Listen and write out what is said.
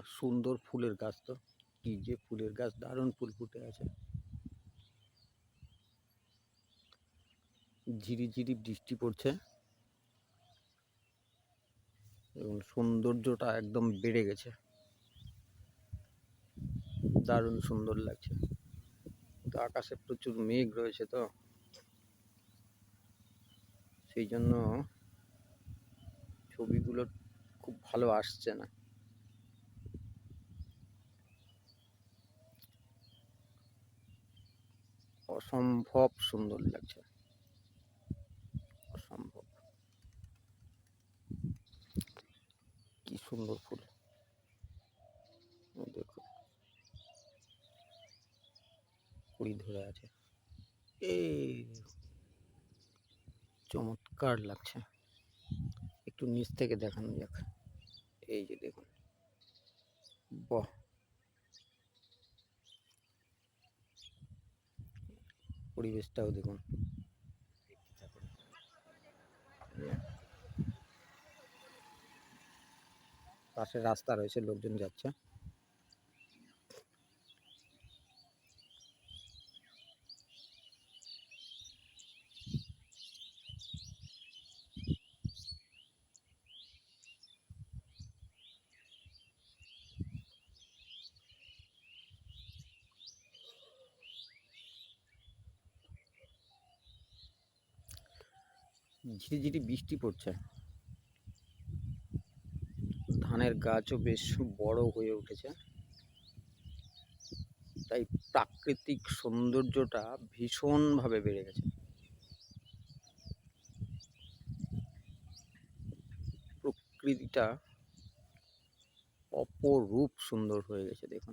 সুন্দর ফুলের গাছ তো? কি যে ফুলের গাছ দারুণ ফুল ফুটে আছে। ঝিরি ঝিরি বৃষ্টি পড়ছে। এবং সৌন্দর্যটা একদম বেড়ে গেছে। দারুণ সুন্দর লাগছে। তো আকাশে প্রচুর মেঘ রয়েছে তো? সেই জন্য ছবিগুলো খুব ভালো আসছে না। অসম্ভব সুন্দর লাগছে। অসম্ভব। কি সুন্দর ফুল। দেখো। কুড়ি ধরে আছে। এই চমৎকার লাগছে। একটু নিচ থেকে দেখানো যাক। এই যে দেখুন। বাহ! পরিবেশটাও দেখুন। পাশে রাস্তা রয়েছে লোকজন যাচ্ছে। ঝিরিঝিরি বৃষ্টি পড়ছে। ধানের গাছও বেশ বড় হয়ে উঠেছে। তাই প্রাকৃতিক সৌন্দর্যটা ভীষণভাবে বেড়ে গেছে। প্রকৃতিটা অপরূপ সুন্দর হয়ে গেছে, দেখুন।